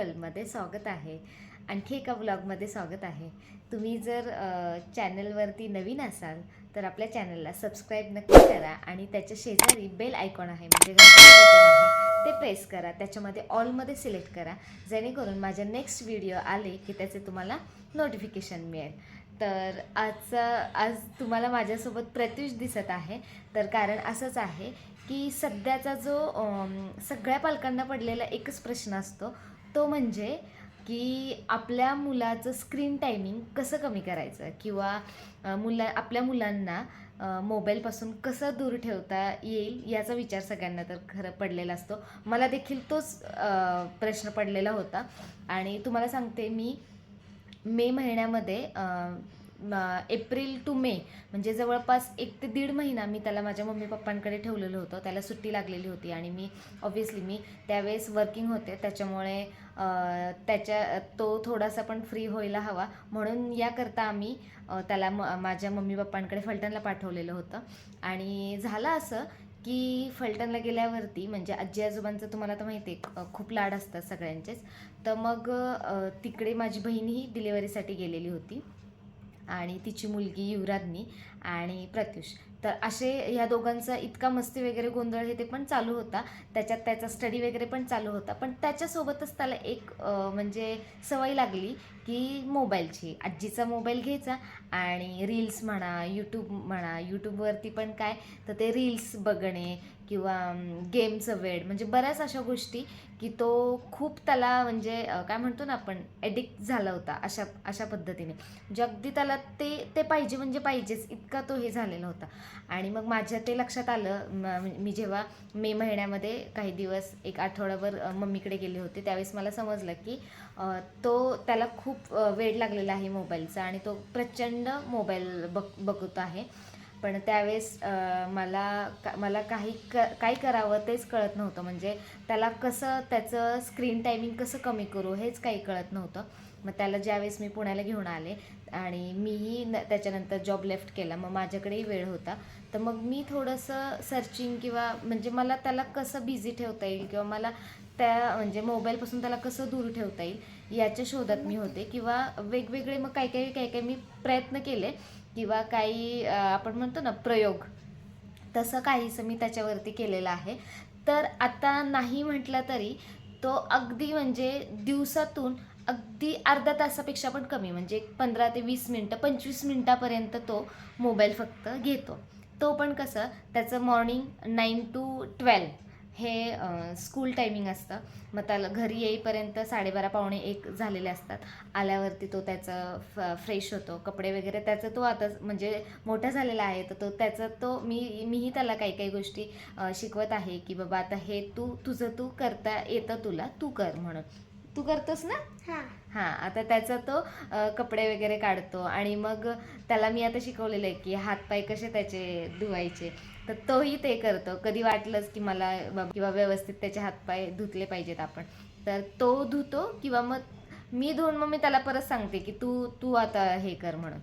प्रसंग स्वागत आहे. आणखी एका ब्लॉगमध्ये स्वागत आहे. तुम्ही जर चॅनलवरती नवीन असाल तर आपल्या चॅनलला सबस्क्राईब नक्की करा आणि त्याच्या शेजारी बेल आयकॉन आहे म्हणजे आहे ते प्रेस करा. त्याच्यामध्ये ऑलमध्ये सिलेक्ट करा. जेणेकरून माझ्या नेक्स्ट व्हिडिओ आले की त्याचे तुम्हाला नोटिफिकेशन मिळेल. तर आजचा आज तुम्हाला माझ्यासोबत प्रत्युष दिसत आहे. तर कारण असंच आहे की सध्याचा जो सगळ्या पालकांना पडलेला एकच प्रश्न असतो तो म्हणजे की आपल्या मुलाचं स्क्रीन टायमिंग कसं कमी करायचं? किंवा मुला आपल्या मुलांना मोबाईलपासून कसं दूर ठेवता येईल याचा विचार सगळ्यांना तर खरं पडलेला असतो. मला देखील तोच प्रश्न पडलेला होता. आणि तुम्हाला सांगते मी मे महिन्यामध्ये एप्रिल टू मे म्हणजे जवळपास एक ते दीड महिना मी त्याला माझ्या मम्मी पप्पांकडे ठेवलेलं होतं. त्याला सुट्टी लागलेली होती आणि मी ऑब्व्हियसली मी त्यावेळेस वर्किंग होते. त्याच्यामुळे त्याच्या तो थोडासा पण फ्री व्हायला हवा. म्हणून याकरता आम्ही त्याला म माझ्या मम्मी पप्पांकडे फलटणला पाठवलेलं होतं. आणि झालं असं की फलटणला गेल्यावरती म्हणजे आजी आजोबांचं तुम्हाला तर माहिती आहे खूप लाड असतात सगळ्यांचेच. तर मग तिकडे माझी बहीणही डिलेवरीसाठी गेलेली होती. आणि तिची मुलगी युवराज्ञी आणि प्रत्युष. तर असे ह्या दोघांचा इतका मस्ती वगैरे गोंधळ हे ते पण चालू होता. त्याच्यात त्याचा स्टडी वगैरे पण चालू होता. पण त्याच्यासोबतच त्याला एक म्हणजे सवय लागली की मोबाईलची. आजीचा मोबाईल घ्यायचा आणि रील्स म्हणा यूट्यूब म्हणा यूट्यूबवरती पण काय? तर ते रील्स बघणे किंवा गेमचं वेळ म्हणजे बऱ्याच अशा गोष्टी की तो खूप त्याला म्हणजे काय म्हणतो ना आपण ॲडिक्ट झाला होता अशा अशा पद्धतीने. म्हणजे अगदी त्याला ते ते पाहिजे म्हणजे पाहिजेच. इतका तो हे झालेला होता. आणि मग माझ्या ते लक्षात आलं मी जेव्हा मे महिन्यामध्ये काही दिवस एक आठवडाभर मम्मीकडे गेले होते त्यावेळेस मला समजलं की तो त्याला खूप वेळ वेड लागलेला आहे मोबाईलचा आणि तो प्रचंड मोबाईल बघ बघत आहे. पण त्यावेळेस मला का- मला काही क काय करावं तेच कळत नव्हतं. म्हणजे त्याला कसं त्याचं स्क्रीन टायमिंग कसं कमी करू हेच काही कळत नव्हतं. मग त्याला ज्यावेळेस मी पुण्याला घेऊन आले आणि मीही न त्याच्यानंतर जॉब लेफ्ट केला. मग माझ्याकडेही वेळ होता. तर मग मी थोडंसं सर्चिंग किंवा म्हणजे मला त्याला कसं बिझी ठेवता येईल किंवा मला त्या म्हणजे मोबाईलपासून त्याला कसं दूर ठेवता येईल याच्या शोधात मी होते. किंवा वेगवेगळे मग काही काही काही काही मी प्रयत्न केले. किंवा काही आपण म्हणतो ना प्रयोग. तसं काहीसं मी त्याच्यावरती केलेलं आहे. तर आता नाही म्हटलं तरी तो अगदी म्हणजे दिवसातून अगदी अर्धा तासापेक्षा पण कमी म्हणजे एक पंधरा ते वीस मिनटं पंचवीस मिनटापर्यंत तो मोबाईल फक्त घेतो. तो पण कसं त्याचं मॉर्निंग नाईन टू ट्वेल्व हे स्कूल टायमिंग असतं. मग त्याला घरी येईपर्यंत साडेबारा पावणे एक झालेले असतात. आल्यावरती तो त्याचं फ फ्रेश होतो. कपडे वगैरे त्याचं तो आता म्हणजे मोठा झालेला आहे. तर तो त्याचं तो मी मीही त्याला काही काही गोष्टी शिकवत आहे की बाबा आता हे तू तुझं तू करता येतं तुला तू कर म्हणून. तू करतोस ना? हां. हां आता त्याचा तो कपडे वगैरे काढतो. आणि मग त्याला मी आता शिकवलेलं आहे की हातपाय कसे त्याचे धुवायचे. तर तोही ते करतो. कधी वाटलंच की मला किंवा व्यवस्थित त्याचे हातपाय धुतले पाहिजेत आपण. तर तो धुतो किंवा मग मी धुवून मग मी त्याला परत सांगते की तू तू आता हे कर म्हणून.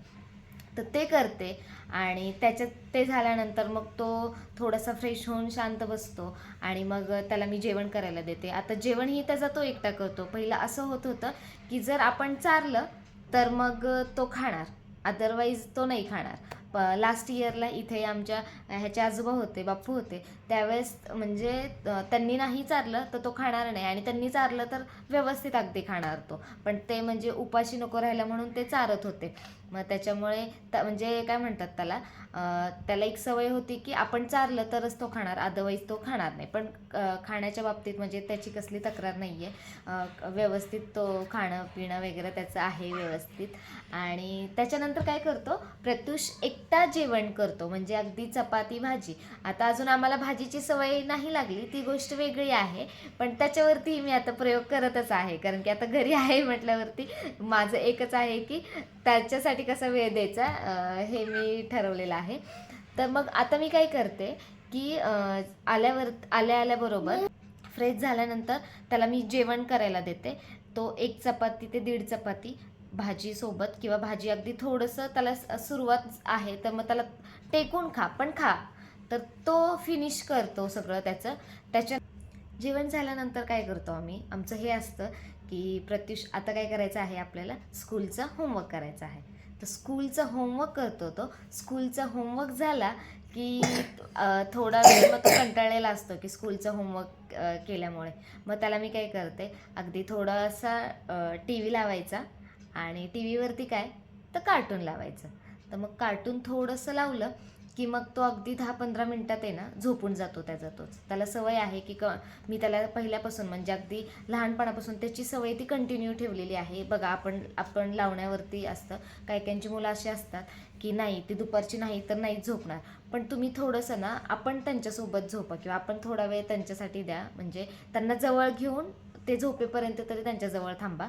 तर ते करते आणि त्याच्यात ते झाल्यानंतर मग तो थोडासा फ्रेश होऊन शांत बसतो आणि मग त्याला मी जेवण करायला देते. आता जेवणही त्याचा तो एकटा करतो. पहिलं असं होत होतं की जर आपण चारलं तर मग तो खाणार. अदरवाईज तो नाही खाणार. प लास्ट इयरला इथे आमच्या ह्याचे आजोबा होते बाप्पू होते. त्यावेळेस म्हणजे त्यांनी नाही चारलं तर तो खाणार नाही. आणि त्यांनी चारलं तर व्यवस्थित अगदी खाणार तो. पण ते म्हणजे उपाशी नको राहिला म्हणून ते चारत होते. मग त्याच्यामुळे त- म्हणजे काय म्हणतात त्याला त्याला एक सवय होती की आपण चारलं तरच तो खाणार अदरवाईज तो खाणार नाही. पण खाण्याच्या बाबतीत म्हणजे त्याची कसली तक्रार नाही आहे व्यवस्थित तो खाणं पिणं वगैरे त्याचं आहे व्यवस्थित. आणि त्याच्यानंतर काय करतो प्रत्युष एकटा जेवण करतो म्हणजे अगदी चपाती भाजी. आता अजून आम्हाला भाजीची सवय नाही लागली ती गोष्ट वेगळी आहे. पण त्याच्यावरती मी आता प्रयोग करतच आहे कारण की आता घरी आहे म्हटल्यावरती माझं एकच आहे की त्याच्यासाठी कसा वेळ द्यायचा हे मी ठरवलेलं आहे. तर मग आता मी काय करते की आल्यावर आल्या आल्याबरोबर फ्रेश झाल्यानंतर त्याला मी जेवण करायला देते. तो एक चपाती ते दीड चपाती. भाजीसोबत किंवा भाजी अगदी थोडंसं त्याला सुरुवात आहे तर मग त्याला टेकून खा पण खा. तर तो फिनिश करतो सगळं त्याचं. त्याच्या जेवण झाल्यानंतर काय करतो आम्ही? आमचं हे असतं की प्रत्युष आता काय करायचं आहे आपल्याला? स्कूलचा होमवर्क करायचा आहे. तर स्कूलचा होमवर्क करतो तो. स्कूलचा होमवर्क झाला की थोडा वेळ मग तो कंटाळलेला असतो की स्कूलचा होमवर्क केल्यामुळे. मग त्याला मी काय करते? अगदी थोडासा टी व्ही लावायचा. आणि टी व्हीवरती काय? तर कार्टून लावायचं. तर मग कार्टून थोडंसं लावलं की मग तो अगदी दहा पंधरा मिनटात आहे ना झोपून जातो त्याचा तोच. त्याला सवय आहे की क मी त्याला पहिल्यापासून म्हणजे अगदी लहानपणापासून त्याची सवय ती कंटिन्यू ठेवलेली आहे. बघा आपण आपण लावण्यावरती असतं. काही काहींची मुलं अशी असतात की नाही ती दुपारची नाही तर नाही झोपणार. पण तुम्ही थोडंसं ना आपण त्यांच्यासोबत झोपा किंवा आपण थोडा वेळ त्यांच्यासाठी द्या. म्हणजे त्यांना जवळ घेऊन ते झोपेपर्यंत तरी त्यांच्याजवळ थांबा.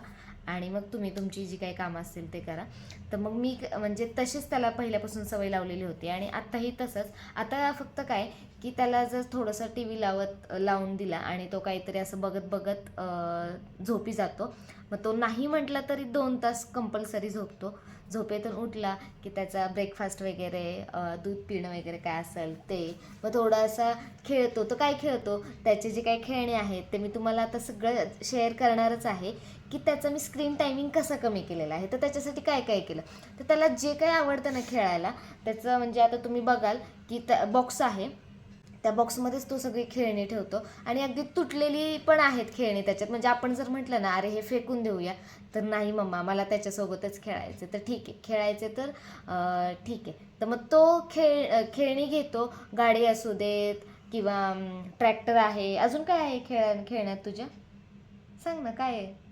आणि मग तुम्ही तुमची जी काही कामं असतील ते करा. तर मग मी म्हणजे तशीच त्याला पहिल्यापासून सवय लावलेली होती आणि आत्ताही तसंच. आता फक्त काय की त्याला जर थोडंसं टी व्ही लावत लावून दिला आणि तो काहीतरी असं बघत बघत झोपी जातो. मग तो नाही म्हटला तरी दोन तास कंपल्सरी झोपतो. झोपेतून उठला की त्याचा ब्रेकफास्ट वगैरे दूध पिणं वगैरे काय असेल ते. मग थोडासा खेळतो. तो काय खेळतो? त्याचे जे काही खेळणे आहेत ते मी तुम्हाला आता सगळं शेअर करणारच आहे. की त्याचा मी स्क्रीन टायमिंग कसा कमी केलेलं आहे? तर त्याच्यासाठी काय काय केलं? तर त्याला जे काही आवडतं ना खेळायला त्याचं म्हणजे आता तुम्ही बघाल की त्या बॉक्स आहे. त्या बॉक्समध्येच तो सगळी खेळणी ठेवतो. आणि अगदी तुटलेली पण आहेत खेळणी त्याच्यात. म्हणजे आपण जर म्हटलं ना अरे हे फेकून देऊया. तर नाही मम्मा मला त्याच्यासोबतच खेळायचं तर ठीक आहे. खेळायचे तर ठीक आहे. तर मग तो खेळ खेळणी घेतो. गाडी असू देत किंवा ट्रॅक्टर आहे. अजून काय आहे खेळ खेळण्यात तुझ्या? सांग ना काय आहे?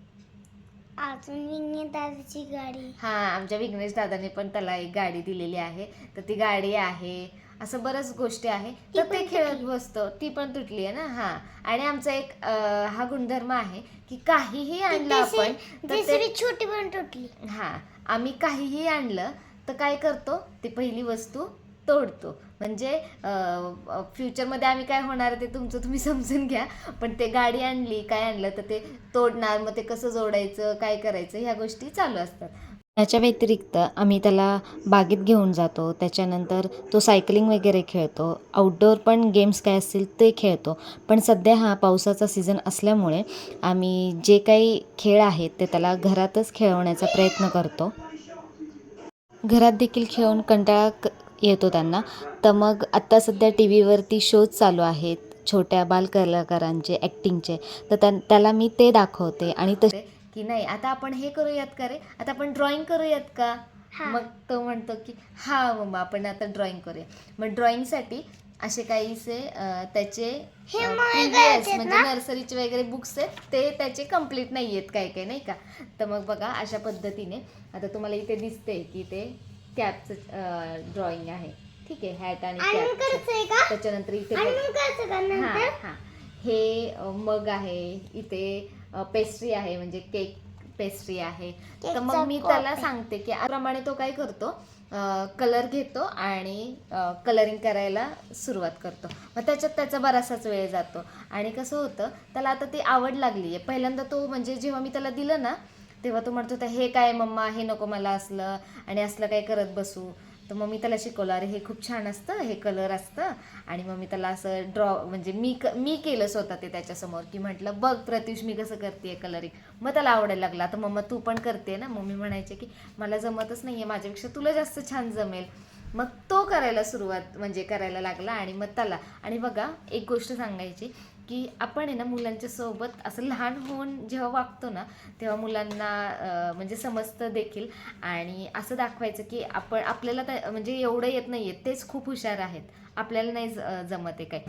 अजून विज्ञान दादाची गाडी. हा आमच्या विघ्नेश दादाने पण त्याला एक गाडी दिलेली आहे. तर ती गाडी आहे. असं बऱ्याच गोष्टी आहे. तर ते. खेळत बसतो. ती पण तुटली आहे ना? हा. आणि आमचा एक अं, हा गुणधर्म आहे की काहीही आणलं आपण तर ते दुसरी छोटी पण तुटली. हा. आम्ही काहीही आणलं तर काय करतो? ती पहिली वस्तू तोडतो. म्हणजे फ्युचरमध्ये आम्ही काय होणार आहे ते तुमचं तुम्ही समजून घ्या. पण ते गाडी आणली काय आणलं तर ते तोडणार मग ते कसं जोडायचं काय करायचं ह्या गोष्टी चालू असतात. याच्या व्यतिरिक्त आम्ही त्याला बागेत घेऊन जातो. त्याच्यानंतर तो सायकलिंग वगैरे खेळतो. आउटडोअर पण गेम्स काय असतील ते खेळतो. पण सध्या हा पावसाचा सीझन असल्यामुळे आम्ही जे काही खेळ आहेत ते त्याला घरातच खेळवण्याचा प्रयत्न करतो. घरात देखील खेळून कंटाळा क येतो त्यांना. तर मग आत्ता सध्या टी व्हीवरती शोज चालू आहेत छोट्या बालकलाकारांचे ॲक्टिंगचे तर त्या त्याला मी ते दाखवते आणि तसे की नाही आता आपण हे करूयात का रे? आता आपण ड्रॉइंग करूयात का. मग तो म्हणतो की हा मम्मा आपण आता ड्रॉइंग करूया. मग ड्रॉइंगसाठी असे काहीसे त्याचे कळतात म्हणजे? नर्सरीचे वगैरे बुक्स आहेत ते त्याचे कंप्लीट नाही आहेत काय काय नाही का? तर मग बघा अशा पद्धतीने. आता तुम्हाला इथे दिसते की ते कॅपचं ड्रॉइंग आहे. ठीक आहे हॅट आणि कॅप त्याच्यानंतर इथे हा हा. हे मग आहे. इथे पेस्ट्री आहे म्हणजे केक पेस्ट्री आहे. तर मग मी त्याला. सांगते की प्रमाणे तो काय करतो कलर घेतो आणि कलरिंग करायला सुरुवात करतो. मग त्याच्यात त्याचा बराचसाच वेळ जातो. आणि कसं होतं त्याला आता ती आवड लागली आहे पहिल्यांदा तो म्हणजे जेव्हा मी त्याला दिलं ना तेव्हा तो म्हणत होता हे काय मम्मा हे नको मला असलं आणि असलं काय करत बसू? तर मग मी त्याला शिकवलं अरे हे खूप छान असतं हे कलर असतं. आणि मग मी त्याला असं ड्रॉ म्हणजे मी क मी केलं स्वतः ते त्याच्यासमोर की म्हटलं बघ प्रत्युष मी कसं करते कलरिंग मग त्याला आवडायला लागला. तर मम्मा तू पण करते ना? मग मी म्हणायचे की मला जमतच नाही आहे माझ्यापेक्षा तुला जास्त छान जमेल. मग तो करायला सुरुवात म्हणजे करायला लागला आणि मग त्याला आणि बघा एक गोष्ट सांगायची की आपण आहे ना मुलांच्या सोबत असं लहान होऊन जेव्हा वागतो ना तेव्हा मुलांना म्हणजे समजतं देखील. आणि असं दाखवायचं की आपण आपल्याला तर म्हणजे एवढं येत नाही आहे तेच खूप हुशार आहेत. आपल्याला नाही ज- जमत आहे काय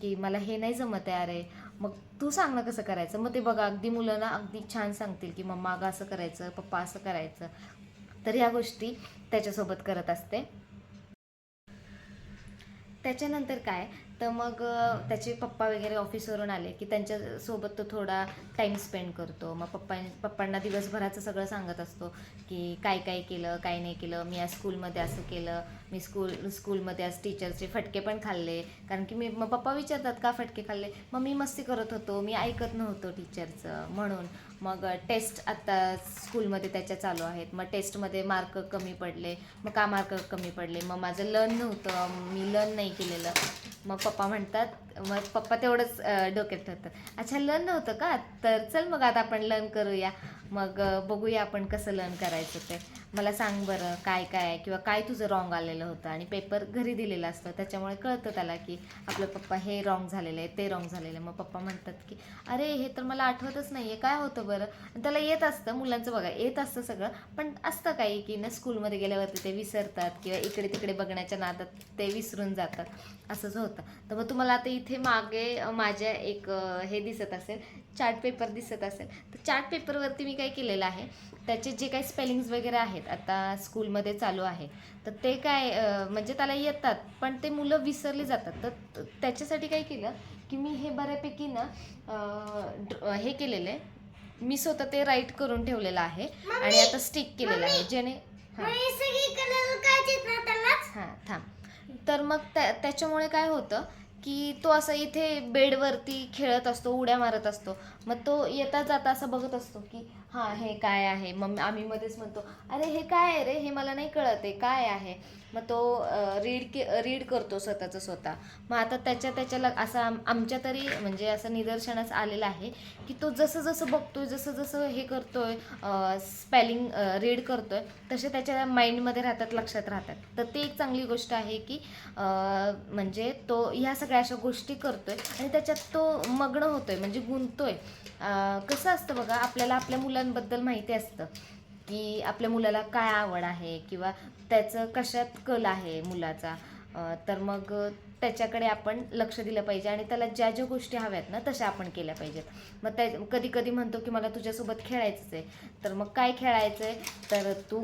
की मला हे नाही जमत आहे अरे मग तू सांग ना कसं करायचं. मग ते बघा अगदी मुलं ना अगदी छान सांगतील की मम्मा अगं असं करायचं पप्पा असं करायचं. तर ह्या गोष्टी त्याच्यासोबत करत असते. त्याच्यानंतर काय? तर मग त्याचे पप्पा वगैरे ऑफिसवरून आले की त्यांच्यासोबत तो थोडा टाईम स्पेंड करतो. मग पप्पा पप्पांना दिवसभराचं सगळं सांगत असतो की काय काय केलं काय नाही केलं. मी आज स्कूलमध्ये असं केलं. मी स्कूल स्कूलमध्ये आज टीचरचे फटके पण खाल्ले. कारण की मी मग पप्पा विचारतात का फटके खाल्ले? मग मी मस्ती करत होतो. मी ऐकत नव्हतो टीचरचं म्हणून. मग टेस्ट आत्ता स्कूलमध्ये त्याच्या चालू आहेत. मग टेस्टमध्ये मार्क कमी पडले मग का मार्क कमी पडले? मग माझं लर्न नव्हतं मी लर्न नाही केलेलं. मग पप्पा म्हणतात मग पप्पा तेवढंच डोक्यात ठेवतात. अच्छा लर्न नव्हतं का? तर चल मग आता आपण लर्न करूया. मग बघूया आपण कसं लर्न करायचं ते. मला सांग बरं काय काय आहे किंवा काय तुझं रॉंग आलेलं होतं? आणि पेपर घरी दिलेला असतं. त्याच्यामुळे कळतं त्याला की आपलं पप्पा हे रॉंग झालेलं आहे ते रॉंग झालेलं आहे. मग पप्पा म्हणतात की अरे हे तर मला आठवतच नाही आहे. काय होतं बरं? त्याला येत असतं मुलांचं बघा येत असतं सगळं. पण असतं काही की ना स्कूलमध्ये गेल्यावरती ते विसरतात किंवा इकडे तिकडे बघण्याच्या नादात ते विसरून जातात. असंच होतं. तर मग तुम्हाला आता इथे मागे माझ्या एक हे दिसत असेल चार्ट पेपर दिसत असेल. तर चार्ट पेपरवरती मी काय केलेलं आहे त्याचे जे काही स्पेलिंग्स वगैरे आहेत आता स्कूलमध्ये चालू आहे तर ते काय म्हणजे त्याला येतात पण ते मुलं विसरली जातात. तर त्याच्यासाठी काय केलं की मी हे बऱ्यापैकी ना हे केलेलं आहे. मी स्वतः ते राईट करून ठेवलेलं आहे आणि आता स्टिक केलेलं आहे. जेणे हां. हां थांब. तर मग त्या त्याच्यामुळे काय होतं की तो असं इथे बेडवरती खेळत असतो उड्या मारत असतो. मग तो येता जाता असं बघत असतो की हां हे काय आहे? मग आम्ही मध्येच म्हणतो अरे हे काय आहे रे? हे मला नाही कळत आहे. काय आहे? मग तो रीड के रीड करतो स्वतःचं स्वतः. मग आता त्याच्या त्याच्याला असं आम आमच्या तरी म्हणजे असं निदर्शनास आलेलं आहे की तो जसं जसं बघतोय जसं जसं हे करतोय स्पेलिंग रीड करतोय तसे त्याच्या माइंडमध्ये राहतात लक्षात राहतात. तर ती एक चांगली गोष्ट आहे की म्हणजे तो ह्या सगळ्या अशा गोष्टी करतोय आणि त्याच्यात तो मग्न होतोय म्हणजे गुंततोय आहे कसं असतं बघा आपल्याला आपल्या मुला मुलांबद्दल माहिती असतं की आपल्या मुलाला काय आवड आहे किंवा त्याचं कशात कल आहे मुलाचा. तर मग त्याच्याकडे आपण लक्ष दिलं पाहिजे आणि त्याला ज्या ज्या गोष्टी हव्यात ना तशा आपण केल्या पाहिजेत. मग त्या कधी कधी म्हणतो की मला तुझ्यासोबत खेळायचंच आहे तर मग काय खेळायचं आहे तर तू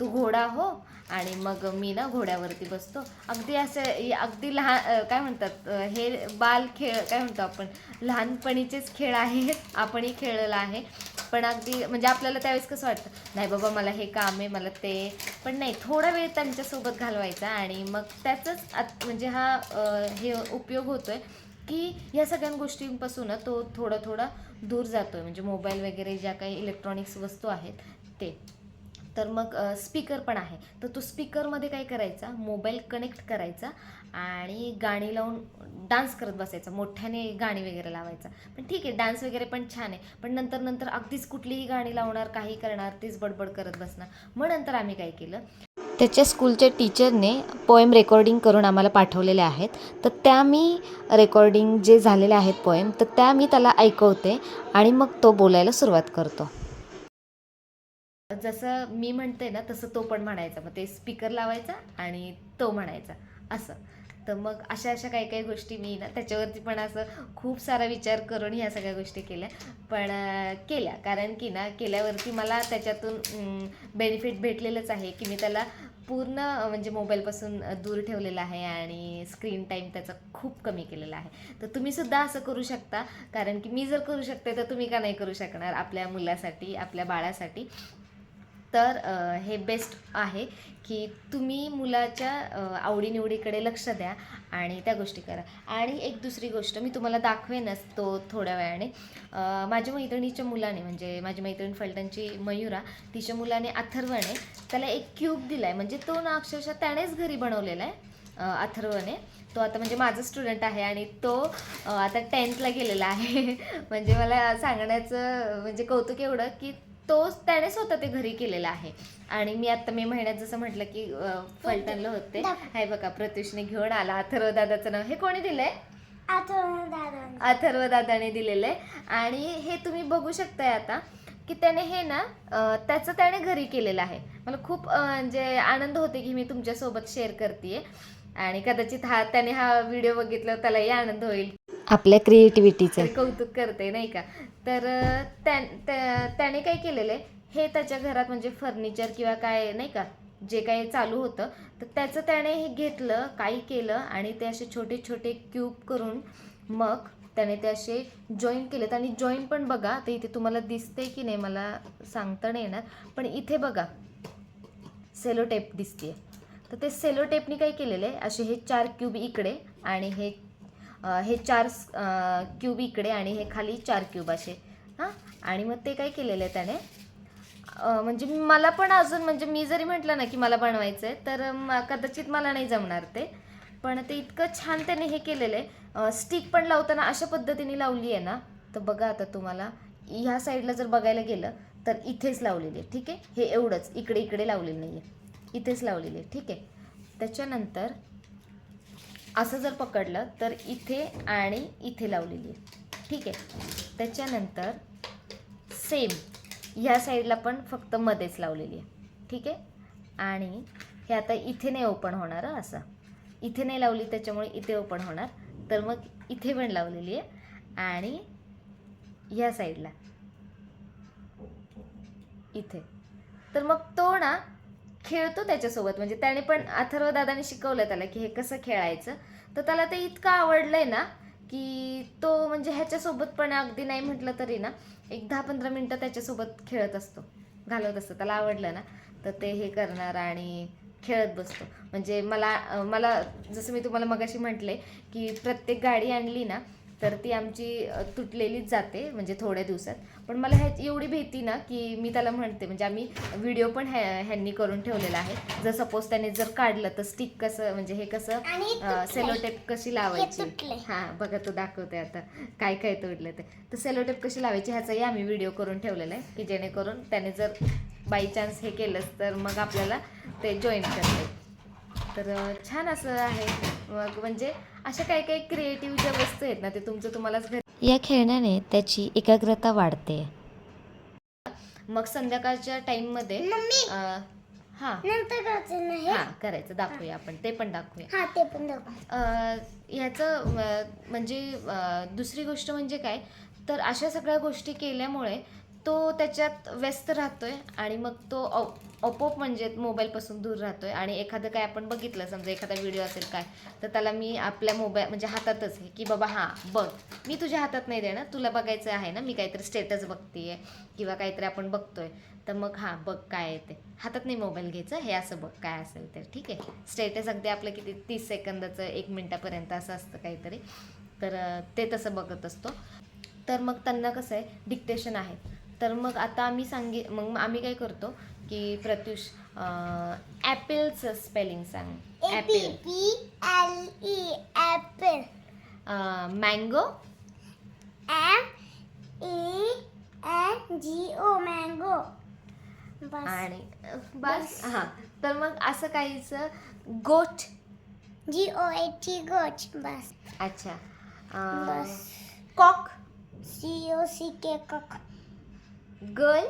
तू घोडा हो आणि मग मी ना घोड्यावरती बसतो. अगदी असं अगदी लहान काय म्हणतात हे बाल खेळ काय म्हणतो आपण लहानपणीचेच खेळ आहेत. आपणही खेळलेला आहे. पण अगदी म्हणजे आपल्याला त्यावेळेस कसं वाटतं नाही बाबा मला हे काम आहे मला ते पण नाही थोडा वेळ त्यांच्यासोबत घालवायचा आणि मग त्याचाच आत- म्हणजे हा हे उपयोग होतो आहे की या सगळ्या गोष्टींपासून तो थोडा थोडा दूर जातो आहे म्हणजे मोबाईल वगैरे ज्या काही इलेक्ट्रॉनिक्स वस्तू आहेत ते. तर मग स्पीकर पण आहे. तर तो स्पीकरमध्ये काय करायचा? मोबाईल कनेक्ट करायचा आणि गाणी लावून डान्स करत बसायचा. मोठ्याने गाणी वगैरे लावायचा. पण ठीक आहे डान्स वगैरे पण छान आहे. पण नंतर नंतर अगदीच कुठलीही गाणी लावणार काही करणार तीच बडबड करत बसणार. मग नंतर आम्ही काय केलं? त्याच्या स्कूलच्या टीचरने पोएम रेकॉर्डिंग करून आम्हाला पाठवलेल्या आहेत. तर त्या मी रेकॉर्डिंग जे झालेले आहेत पोएम तर त्या मी त्याला ऐकवते आणि मग तो बोलायला सुरुवात करतो. जसं मी म्हणते ना तसं तो पण म्हणायचा. मग ते स्पीकर लावायचा आणि तो म्हणायचा. असं. तर मग अशा अशा काही काही गोष्टी मी ना त्याच्यावरती पण असं खूप सारा विचार करून ह्या सगळ्या गोष्टी केल्या. पण केल्या. कारण की ना केल्यावरती मला त्याच्यातून बेनिफिट भेटलेलंच आहे की मी त्याला पूर्ण म्हणजे मोबाईलपासून दूर ठेवलेला आहे आणि स्क्रीन टाईम त्याचा खूप कमी केलेला आहे. तर तुम्ही सुद्धा असं करू शकता. कारण की मी जर करू शकते तर तुम्ही का नाही करू शकणार आपल्या मुलासाठी आपल्या बाळासाठी? तर हे बेस्ट आहे की तुम्ही मुलाच्या आवडीनिवडीकडे लक्ष द्या आणि त्या गोष्टी करा. आणि एक दुसरी गोष्ट मी तुम्हाला दाखवेनच तो थोड्या वेळाने. माझ्या मैत्रिणीच्या मुलाने म्हणजे माझी मैत्रीण फलटणची मयुरा तिच्या मुलाने अथर्वने त्याला एक क्यूब दिला आहे म्हणजे तो ना अक्षरशः त्यानेच घरी बनवलेला आहे अथर्वने. तो आता म्हणजे माझा स्टुडंट आहे आणि तो आता टेन्थला गेलेला आहे. म्हणजे मला सांगण्याचं म्हणजे कौतुक एवढं की तो त्याने स्वतः ते घरी केलेलं आहे. आणि मी आता मे महिन्यात जसं म्हटलं की फलटणला होते. हाय बघा प्रत्युषने घेऊन आला. अथर्व दादाचं नाव. हे कोणी दिलंय? अथर्व दादाने. दिलेलं आहे आणि हे तुम्ही बघू शकताय आता की त्याने हे ना त्याचं त्याने घरी केलेलं आहे. मला खूप म्हणजे आनंद होते की मी तुमच्यासोबत शेअर करते आणि कदाचित हा त्याने हा व्हिडिओ बघितला त्यालाही आनंद होईल. आपल्या क्रिएटिव्हिटीचं कौतुक करते नाही का? तर त्या त्या- त्याने काय केलेलं आहे हे त्याच्या घरात म्हणजे फर्निचर किंवा काय नाही का जे काही चालू होतं तर त्याचं त्याने हे घेतलं काही केलं आणि ते असे छोटे छोटे क्यूब करून मग त्याने ते असे जॉईन केलेत. आणि जॉईन पण बघा ते इथे तुम्हाला दिसते की नाही मला सांगता नाही येणार. पण इथे बघा सेलो टेप दिसते तर ते सेलो टेपनी काय केलेलं आहे असे हे चार क्यूब इकडे आणि हे हे चार क्यूब इकडे आणि हे खाली चार क्यूब असे. हां? आणि मग ते काय केलेलं आहे त्याने? म्हणजे मला पण अजून म्हणजे मी जरी म्हटलं ना की मला बनवायचं आहे तर कदाचित मला नाही जमणार ते. पण ते इतकं छान त्याने हे केलेलं आहे स्टिक पण लावताना अशा पद्धतीने लावली आहे ना तर बघा आता तुम्हाला. ह्या साईडला जर बघायला गेलं तर इथेच लावलेली आहे ठीक आहे? हे एवढंच इकडे इकडे लावलेलं नाही आहे इथेच लावलेली आहे ठीक आहे? त्याच्यानंतर असं जर पकडलं तर इथे आणि इथे लावलेली आहे. ठीक आहे? त्याच्यानंतर सेम ह्या साईडला पण फक्त मध्येच लावलेली आहे. ठीक आहे? आणि हे आता इथे नाही ओपन होणार असं. इथे नाही लावली त्याच्यामुळे इथे ओपन होणार. तर मग इथे पण लावलेली आहे. आणि ह्या साईडला इथे. तर मग तो ना खेळतो त्याच्यासोबत. म्हणजे त्याने पण अथर्व दादाने शिकवलं त्याला की हे कसं खेळायचं. तर त्याला ते इतकं आवडलंय ना की तो म्हणजे ह्याच्यासोबत पण अगदी नाही म्हटलं तरी ना एक दहा पंधरा मिनटं त्याच्यासोबत खेळत असतो. घालवत असतो. त्याला आवडलं ना तर ते हे करणार आणि खेळत बसतो. म्हणजे मला मला जसं मी तुम्हाला मगाशी म्हटले की प्रत्येक गाडी आणली ना तर ती आमची तुटलेलीच जाते म्हणजे थोड्या दिवसात. पण मला ह्या एवढी भीती ना की मी त्याला म्हणते म्हणजे आम्ही व्हिडिओ पण ह्या ह्यांनी करून ठेवलेला आहे. जर सपोज त्याने जर काढलं तर स्टिक कसं म्हणजे हे कसं. सेलोटेप कशी लावायची. हा बघा तो दाखवते आता. काय काय तोडलं ते. तर सेलोटेप कशी लावायची ह्याचाही आम्ही व्हिडिओ करून ठेवलेला आहे की जेणेकरून त्याने जर बाय चान्स हे केलंच तर मग आपल्याला ते जॉईन करता येईल. तर छान असं आहे. मग म्हणजे अशा काही काही क्रिएटिव्ह ज्या वस्तू आहेत ना ते तुमचं तुम्हालाच घरी या खेळण्याने त्याची एकाग्रता वाढते. मग संध्याकाळच्या टाईममध्ये मम्मी! हां. नंतर करायचं ना हे? हां करायचं. दाखवूया आपण. ते पण दाखवूया. हा ते पण दाखव अ, ह्याचं म्हणजे दुसरी गोष्ट म्हणजे काय? तर अशा सगळ्या गोष्टी केल्यामुळे तो त्याच्यात व्यस्त राहतोय आणि मग तो अ- आपोआप म्हणजे मोबाईलपासून दूर राहतोय. आणि एखादं काय आपण बघितलं समजा एखादा व्हिडिओ असेल काय तर त्याला मी आपल्या मोबाईल म्हणजे हातातच आहे की बाबा हां बघ मी तुझ्या हातात नाही देणार तुला बघायचं आहे ना मी काहीतरी स्टेटस बघतीये किंवा काहीतरी आपण बघतोय तर मग हां बघ काय येते हातात नाही मोबाईल घ्यायचं हे असं बघ काय असेल तर ठीक आहे. स्टेटस अगदी आपलं किती तीस सेकंदाचं एक मिनटापर्यंत असं असतं काहीतरी. तर ते तसं बघत असतो. तर मग त्यांना कसं आहे डिक्टेशन आहे. तर मग आता आम्ही सांगे मग आम्ही काय करतो की प्रत्युष ॲपलचं स्पेलिंग सांग. A P apple. P L E apple mango G O mango बस. आणि बस. हां. तर मग असं काहीचं गोट जी ओ ए टी गोच बस. अच्छा. बस. Cock C O C K कक गर्ल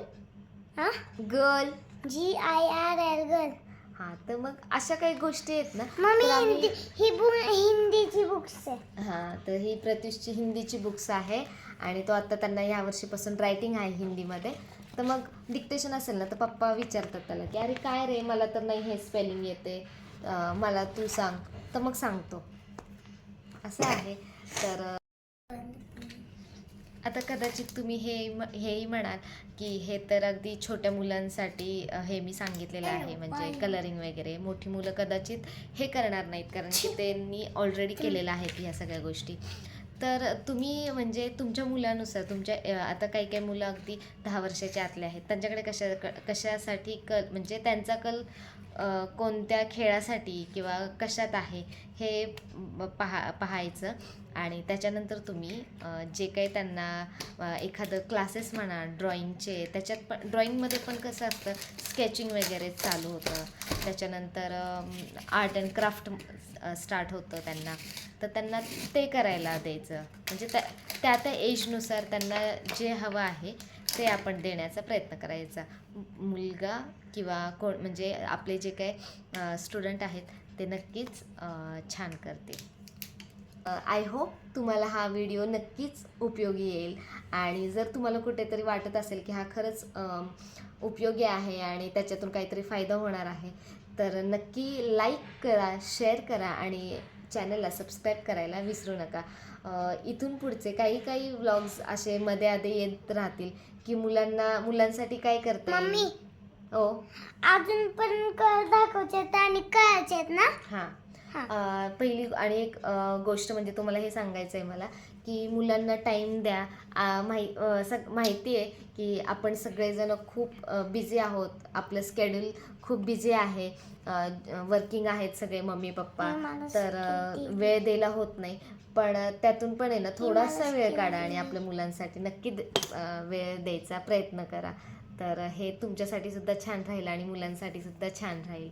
हा? Girl G I R L girl हां तर मग अशा काही गोष्टी आहेत ना? मम्मी तर आम्ही- हिंदी ही बुक हिंदीची बुक्स आहे. हां तर ही प्रत्युषची हिंदीची बुक्स आहे आणि तो आता त्यांना ह्या वर्षीपासून रायटिंग आहे हिंदीमध्ये. तर मग डिक्टेशन असेल ना तर पप्पा विचारतात त्याला की अरे काय रे? मला तर नाही हे स्पेलिंग येते. अं, मला तू सांग. तर मग सांगतो. असं आहे. तर अं, आता कदाचित तुम्ही हे हेही म्हणाल की हे तर अगदी छोट्या मुलांसाठी हे मी सांगितलेलं आहे. म्हणजे कलरिंग वगैरे मोठी मुलं कदाचित हे करणार नाहीत. कारण की त्यांनी ऑलरेडी केलेलं आहे ह्या सगळ्या गोष्टी. तर तुम्ही म्हणजे तुमच्या मुलानुसार तुमच्या आता काही काही मुलं अगदी दहा वर्षाच्या आतले आहेत. त्यांच्याकडे कशा क- कशासाठी कल म्हणजे त्यांचा कल कोणत्या खेळासाठी किंवा कशात आहे हे पहा पाहायचं. आणि त्याच्यानंतर तुम्ही जे काही त्यांना एखादं क्लासेस म्हणा ड्रॉईंगचे त्याच्यात पण ड्रॉईंगमध्ये पण कसं असतं? स्केचिंग वगैरे चालू होतं. त्याच्यानंतर आर्ट अँड क्राफ्ट स्टार्ट होतं त्यांना. तर त्यांना ते करायला द्यायचं. म्हणजे त्या त्या त्या एजनुसार त्यांना जे हवं आहे ते आपण देण्याचा प्रयत्न करायचा. मुलगा किंवा कोण म्हणजे आपले जे काही स्टुडंट आहेत ते नक्कीच छान करतील. आय होप तुम्हाला हा व्हिडिओ नक्कीच उपयोगी येईल. आणि जर तुम्हाला कुठेतरी वाटत असेल की हा खरंच उपयोगी आहे आणि त्याच्यातून काहीतरी फायदा होणार आहे तर नक्की लाईक करा शेअर करा आणि चॅनलला सबस्क्राईब करायला विसरू नका. इथून पुढचे काही काही व्लॉग्स असे मध्ये आधे येत राहतील की मुलांना मुलांसाठी काय करता मम्मी. हो. अजून पण दाखवायचे आणि करायचे आहेत ना? हां. पहिली आणि एक गोष्ट म्हणजे तुम्हाला हे सांगायचं आहे मला की मुलांना टाईम द्या. माहि सग माहिती आहे की आपण सगळेजण खूप बिझी आहोत. आपलं स्केड्यूल खूप बिझी आहे. वर्किंग आहेत सगळे मम्मी पप्पा. हे तर वेळ द्यायला होत नाही. पण त्यातून पण आहे ना थोडासा वेळ काढा आणि? आपल्या मुलांसाठी नक्की वेळ द्यायचा प्रयत्न करा. तर हे तुमच्यासाठी सुद्धा छान राहील आणि मुलांसाठी सुद्धा छान राहील.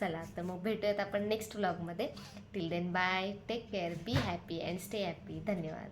चला तर मग भेटूयात आपण next व्लॉगमध्ये till then bye take care be happy and stay happy धन्यवाद.